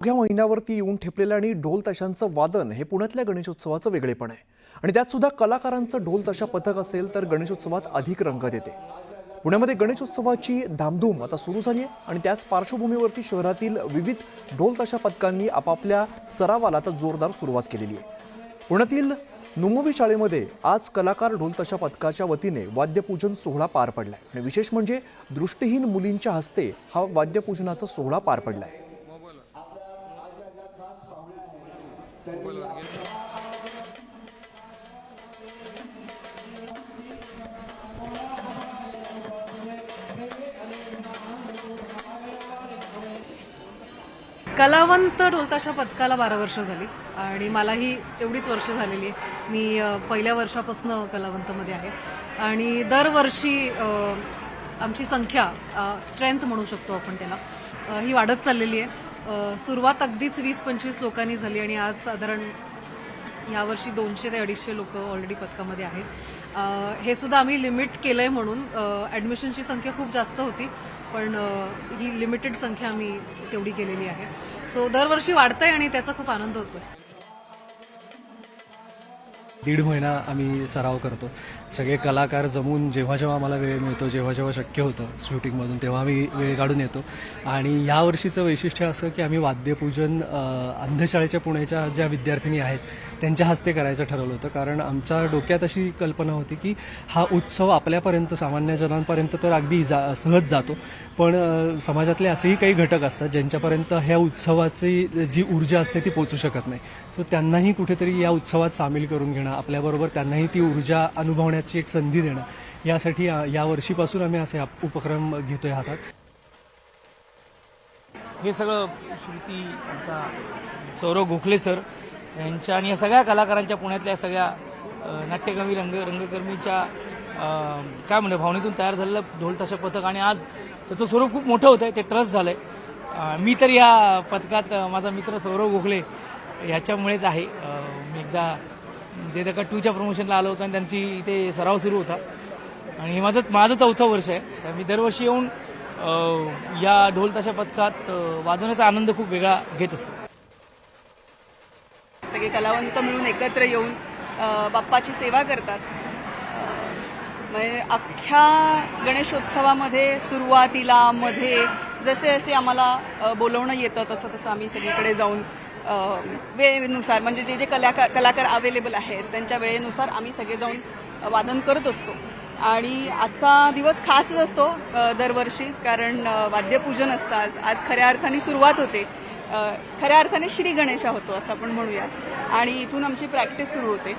अवघ्या महिन्यावरती येऊन ठेपलेलं आणि ढोल ताशांचं वादन हे पुण्यातल्या गणेशोत्सवाचं वेगळेपण आहे. आणि त्यात सुद्धा कलाकारांचं ढोल ताशा पथक असेल तर गणेशोत्सवात अधिक रंगत येते पुण्यामध्ये गणेशोत्सवाची धामधूम आता सुरू झाली आहे आणि त्याच पार्श्वभूमीवरती शहरातील विविध ढोल ताशा पथकांनी आपापल्या सरावाला आता जोरदार सुरुवात केलेली आहे. पुण्यातील नुमवी शाळेमध्ये आज कलाकार ढोलताशा पथकाच्या वतीने वाद्यपूजन सोहळा पार पडलाय. आणि विशेष म्हणजे दृष्टीहीन मुलींच्या हस्ते हा वाद्यपूजनाचा सोहळा पार पडलाय. कलावंत ढोलताशा पथकाला बारा वर्ष झाली आणि मलाही तेवढीच वर्ष झालेली आहे. मी पहिल्या वर्षापासून कलावंतमध्ये आहे. आणि दरवर्षी आमची संख्या स्ट्रेंथ म्हणू शकतो आपण त्याला ही वाढत चाललेली आहे. सुरुवात अगदीच वीस पंचवीस लोकांनी झाली आणि आज साधारण यावर्षी दोनशे ते अडीचशे लोक ऑलरेडी पथकामध्ये आहेत. हे सुद्धा आम्ही लिमिट केलंय म्हणून. ॲडमिशनची संख्या खूप जास्त होती पण ही लिमिटेड संख्या आम्ही तेवढी केलेली आहे. सो दरवर्षी वाढतंय आणि त्याचा खूप आनंद होतोय. दीड महिना आम्ही सराव करतो. सगळे कलाकार जमून जेव्हा जेव्हा आम्हाला वेळ मिळतो जेव्हा जेव्हा शक्य होतं शूटिंगमधून तेव्हा आम्ही वेळ काढून येतो. आणि या वर्षीचं वैशिष्ट्य असं की आम्ही वाद्यपूजन अंधशाळेच्या पुण्याच्या ज्या विद्यार्थिनी आहेत त्यांच्या हस्ते करायचं ठरवलं होतं. कारण आमच्या डोक्यात अशी कल्पना होती की हा उत्सव आपल्यापर्यंत सामान्य जनांपर्यंत तर अगदी जा सहज जातो. पण समाजातले असेही काही घटक असतात ज्यांच्यापर्यंत ह्या उत्सवाची जी ऊर्जा असते ती पोचू शकत नाही. सो त्यांनाही कुठेतरी या उत्सवात सामील करून घेणं आपल्याबरोबर त्यांनाही ती ऊर्जा अनुभवण्याची एक संधी देणं. यासाठी या वर्षीपासून आम्ही असे उपक्रम घेतोय हातात. हे सगळं श्रुती आमचा सौरव गोखले सर यांच्या आणि या सगळ्या कलाकारांच्या पुण्यातल्या सगळ्या नाट्यकर्मी नाट्यकवी रंग रंगकर्मीच्या काय म्हणतो भावनेतून तयार झालेलं ढोल ताशा पथक आणि आज त्याचं स्वरूप खूप मोठं होतं आहे ते ट्रस्ट झालं आहे मी तर या पथकात माझा मित्र सौरव गोखले ह्याच्यामुळेच आहे. मी एकदा जे त्या टूच्या प्रमोशनला आलो होतं आणि त्यांची इथे सराव सुरू होता. आणि हे माझं माझं चौथं वर्ष आहे. तर मी दरवर्षी येऊन या ढोल तशा पथकात वाजवण्याचा आनंद खूप वेगळा घेत असतो. सगळे कलावंत मिळून एकत्र येऊन बाप्पाची सेवा करतात. म्हणजे अख्ख्या गणेशोत्सवामध्ये सुरुवातीला मध्ये जसे जसे आम्हाला बोलवणं येतं तसं तसं आम्ही सगळीकडे जाऊन वेळेनुसार म्हणजे जे जे कलाकार कलाकार अवेलेबल आहेत त्यांच्या वेळेनुसार आम्ही सगळे जाऊन वादन करत असतो. आणि आजचा दिवस खासच असतो दरवर्षी कारण वाद्यपूजन असतं. आज आज खऱ्या अर्थाने सुरुवात होते. खऱ्या अर्थाने श्री गणेशा होतो असं आपण म्हणूया आणि इथून आमची प्रॅक्टिस सुरू होते.